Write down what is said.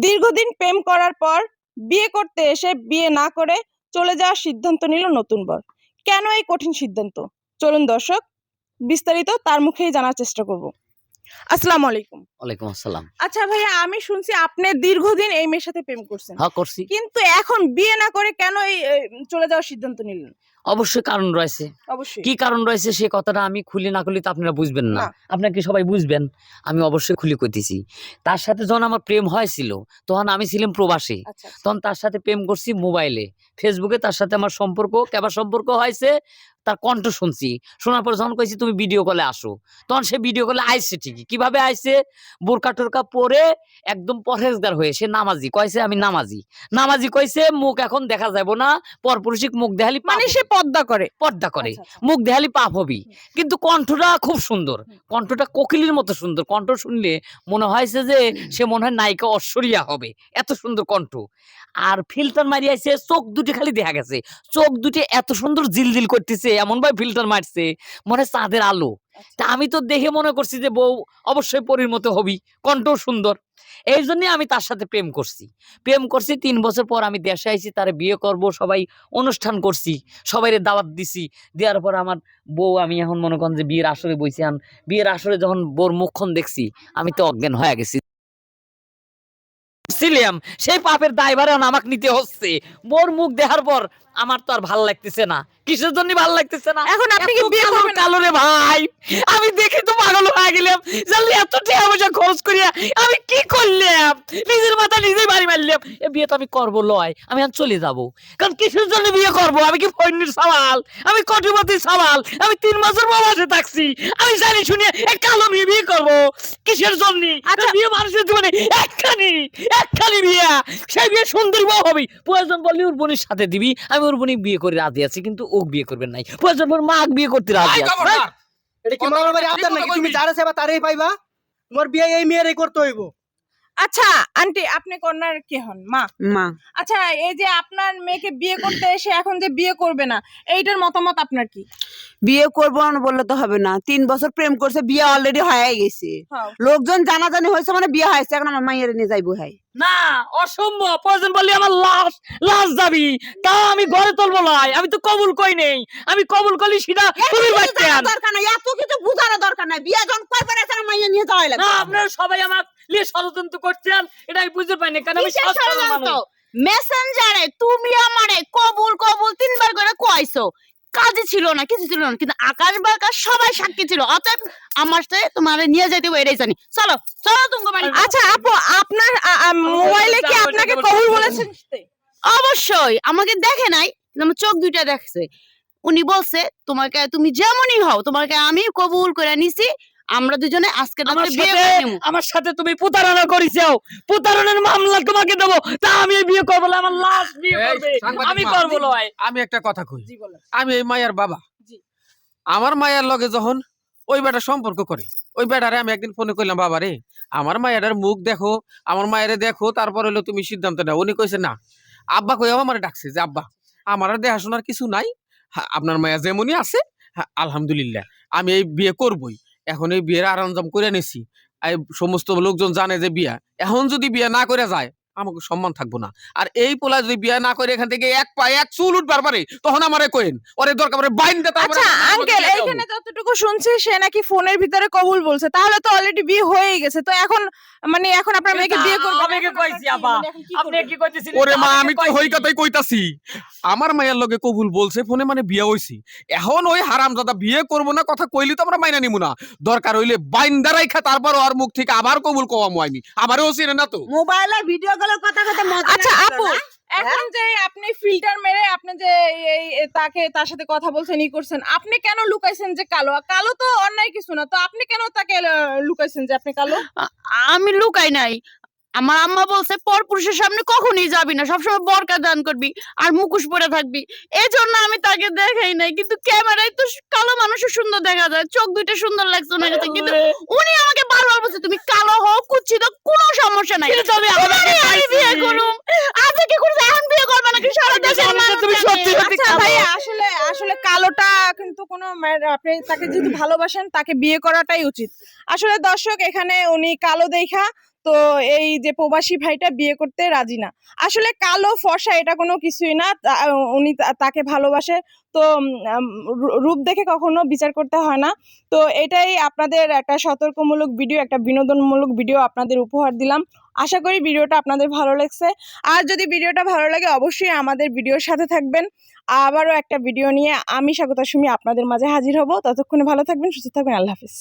দীর্ঘদিন প্রেম করার পর বিয়ে করতে এসে বিয়ে না করে চলে যাওয়ার সিদ্ধান্ত নিল নতুন বর। কেন এই কঠিন সিদ্ধান্ত? চলুন দর্শক, বিস্তারিত তার মুখেই জানার চেষ্টা করব। আসসালামু আলাইকুম। ওয়ালাইকুম আসসালাম। আচ্ছা ভাইয়া আমি শুনছি আপনি দীর্ঘদিন এই মেয়ের সাথে প্রেম করছেন। হ্যাঁ করছি। কিন্তু এখন বিয়ে না করে কেন এই চলে যাওয়ার সিদ্ধান্ত নিলেন? অবশ্যই কারণ রয়েছে। অবশ্যই। কি কারণ রয়েছে সে কথাটা আমি খুলি না খুলি তো আপনারা বুঝবেন না। আপনাকে সবাই বুঝবেন? আমি অবশ্যই খুলি করতেছি তার সাথে যখন আমার প্রেম হয়েছিল তখন আমি ছিলাম প্রবাসী। আচ্ছা তখন তার সাথে প্রেম করছি মোবাইলে। ফেসবুকে তার সাথে আমার সম্পর্ক কেবার সম্পর্ক হয়েছে? তার কণ্ঠ শুনছি। শোনার পর যখন কইছি তুমি ভিডিও কলে আসো। তখন সে ভিডিও কলে আইসে ঠিকই। কীভাবে আইসে? বোরকা টোরকা পরে একদম পরহেজগার হয়ে সে নামাজি। কইছে আমি নামাজি। নামাজি কইছে মুখ এখন দেখা যাব না। পরপুরুষিক মুখ দেখালি মানে সে পর্দা করে। পর্দা করে। আচ্ছা, আচ্ছা। মুখ দেখালি পাপ হবি। কিন্তু কণ্ঠটা খুব সুন্দর। কণ্ঠটা কোকিলের মতো সুন্দর। কণ্ঠ শুনলে মনে হয়েছে যে সে মনে হয় নায়িকা অশ্বরিয়া হবে। এত সুন্দর কণ্ঠ। আর ফিল্টার মারিয়াছে চোখ দুটি খালি দেখা গেছে। চোখ দুটি এত সুন্দর জিলজিল করতেছে এমন ভাবে ফিল্টার মারছে মনে চাঁদের আলো। তা আমি তো দেখে মনে করছি যে বউ অবশ্যই পরীর মতো হবি কণ্ঠ সুন্দর। এই জন্য আমি তার সাথে প্রেম করছি। প্রেম করছি তিন বছর পর আমি দেশে আইছি তার বিয়ে করব সবাই অনুষ্ঠান করছি সবাইরে দাওয়াত দিছি। দেওয়ার পর আমার বউ আমি এখন মনে করেন যে বিয়ের আসরে বইছি আন বিয়ের আসরে যখন বোর মুখখন দেখছি আমি তো অজ্ঞান হয়ে গেছি। ছিলাম সেই পাপের দায়ভারে আমাকে নিতে হচ্ছে। বোর মুখ দেখার পর আমার তো আর ভালো লাগতেছে না। কিসের জন্য ভালো লাগতেছে না? এখন আপনি কি বিয়ে করবেন? কালো রে ভাই। আমি দেখে তো পাগল হয়ে গেলাম। জানলে এত টাকা পয়সা খরচ করিয়া আমি কি করলাম? নিজের মাথা নিজেই বাড়ি মারলাম। এ বিয়ে তো আমি করব লয়। আমি এখন চলে যাব। কারণ কিসের জন্য বিয়ে করব? আমি কি ফৈনির সওয়াল আমি সওয়াল আমি তিন বছর বাবাসে থাকছি। আমি জানি শুনে এক কালো মেয়ে বিয়ে করব। কিসের জন্য? আচ্ছা। বিয়ে মানুষের জীবনে একখানি একখানি বিয়ে। সেই বিয়ে সুন্দরী বউ হবে। প্রয়োজন বললে উর্বনির সাথে দিবি। আমি উর্বনি বিয়ে করে রাজি আছি। কিন্তু ওক বিয়ে করবেন নাই। বলছেন মোর মাক বিয়ে করতে রাজি আছে। এটা কি মামার বাড়ি বলবি, নাকি? তুমি। যারা সেবা তারই পাইবা। তোমার বিয়ে এই মেয়েরই করতে হইব। আচ্ছা আন্টি আপনি কন্যার কে হন? মা। মা। আচ্ছা এই যে আপনার মেয়েকে বিয়ে করতে এসে এখন যে বিয়ে করবে না এইটার মতামত আপনার কি? বিয়ে করব না বললে তো হবে না। তিন বছর প্রেম করছে বিয়ে অলরেডি হয়ে গেছে। হ্যাঁ। লোকজন জানাজানি হয়েছে মানে বিয়ে হয়েছে এখন আমার মাইয়ের নিয়ে যাইবো হাই না অসম্ভব। প্রয়োজন বললে আমার লাশ লাশ যাবি। তা আমি ঘরে তুলবো নাই আমি তো কবুল কই নেই। আমি কবুল করলি সেটা তুমি আন। দরকার নাই এত কিছু বুঝানোর দরকার নাই। বিয়ে যখন না আমার মাইয়ের নিয়ে যাওয়াই না লাগবে আপনারা সবাই আমার ষড়যন্ত্র করছেন এটা আমি বুঝতে পারিনি কারণ আমি মানুষ। মেসেঞ্জারে তুমি আমারে কবুল কবুল তিনবার করে কইছো কাজে ছিল না কিছু ছিল না কিন্তু আকাশ বাকাশ সবাই সাক্ষী ছিল অতএব আমার সাথে তোমার নিয়ে যেতে হবে এটাই জানি। চলো চলো বাড়ি। আচ্ছা আপু আপনার আ- আ, মোবাইলে কি আপনাকে কবুল বলেছেন? অবশ্যই আমাকে দেখে নাই কিন্তু আমার চোখ দুইটা দেখছে। উনি বলছে তোমাকে তুমি যেমনই হও তোমাকে আমি কবুল করে নিছি আমরা দুজনে আজকে আমার রাতে বিয়ে সাথে করে নিবো। আমার সাথে তুমি প্রতারণা করিছো। প্রতারণার মামলা তোমাকে দেবো। তা আমি বিয়ে করব না, আমার লাশ বিয়ে করবে। আমি। করব লয়। আমি একটা কথা কই। আমি এই মায়ের বাবা। জি। আমার মায়ের লগে যখন ওই বেটা সম্পর্ক করে ওই বেটারে আমি একদিন ফোনে কইলাম বাবা রে আমার মায়ের মুখ দেখো আমার মায়ের দেখো তারপর হলো তুমি সিদ্ধান্ত নাও। উনি কইছে না। আব্বা কই আমার ডাকছে যে আব্বা আমার আর দেখাশোনার কিছু নাই। হ্যাঁ, আপনার মায়া যেমনই আছে আলহামদুলিল্লাহ আমি এই বিয়ে করবই। এখন এই বিয়ের আরঞ্জাম করে নিছি। সমস্ত লোকজন জানে যে বিয়া। এখন যদি বিয়া না করে যায় আমাকে সম্মান থাকব না। আর এই পোলা যদি বিয়ে না করে এখান থেকে এক পায়ে এক চুল উঠবার পারে তখন আমারে কোয়েন ওরে দরকার পড়ে বাইন দে তারপরে আচ্ছা আঙ্কেল এইখানে যতটুকু শুনছি সে নাকি ফোনের ভিতরে কবুল বলছে। তাহলে তো অলরেডি বিয়ে হয়েই গেছে। তো এখন মানে এখন আপনার মেয়েকে বিয়ে করবে আমি কি কইছি আপা আপনি কি কইতেছিলেন? ওরে মা আমি তো হই কথাই কইতাছি। আমার মায়ের লগে কবুল বলছে ফোনে মানে বিয়ে হইছি। এখন ওই হারাম দাদা বিয়ে করব না কথা কইলি তো আমরা মাইনা নিমু না। দরকার হইলে বাইন দাঁড়াই খা তারপর ওর মুখ থেকে আবার কবুল কওয়ামু আমি। আবারও চিনে না তো। মোবাইলে ভিডিও কথা কথা মজা আচ্ছা আপু এখন যে আপনি ফিল্টার মেরে আপনি যে এই তাকে তার সাথে কথা বলছেন ই করছেন আপনি কেন লুকাইছেন যে কালো? কালো তো অন্যায় কিছু না তো আপনি কেন তাকে লুকাইছেন যে আপনি কালো? আমি লুকাই নাই। আমার আম্মা বলছে পর পুরুষের সামনে কখনই যাবি না সবসময় বরকা দান করবি আর মুখোশ পরে থাকবি। এই জন্য আমি তাকে দেখাই নাই কিন্তু ক্যামেরায় তো কালো মানুষের সুন্দর দেখা যায় চোখ দুইটা সুন্দর লাগছে ওনার কাছে কিন্তু উনি আমাকে বারবার বলছে তুমি কালো হও কুচ্ছিত কোনো সমস্যা নাই কিন্তু আমি আসলে আসলে কালোটা কিন্তু কোনো আপনি তাকে যদি ভালোবাসেন তাকে বিয়ে করাটাই উচিত। আসলে দর্শক এখানে উনি কালো দেখা তো এই যে প্রবাসী ভাইটা বিয়ে করতে রাজি না। আসলে কালো ফর্সা এটা কোনো কিছুই না উনি তাকে ভালোবাসে। তো রূপ দেখে কখনো বিচার করতে হয় না। তো এটাই আপনাদের একটা সতর্কমূলক ভিডিও, একটা বিনোদনমূলক ভিডিও আপনাদের উপহার দিলাম। আশা করি ভিডিওটা আপনাদের ভালো লাগছে। আর যদি ভিডিওটা ভালো লাগে, অবশ্যই আমাদের ভিডিওর সাথে থাকবেন। আবারও একটা ভিডিও নিয়ে আমি স্বাগতা সুমি আপনাদের মাঝে হাজির হব। ততক্ষণে ভালো থাকবেন, সুস্থ থাকবেন। আল্লাহ হাফিজ।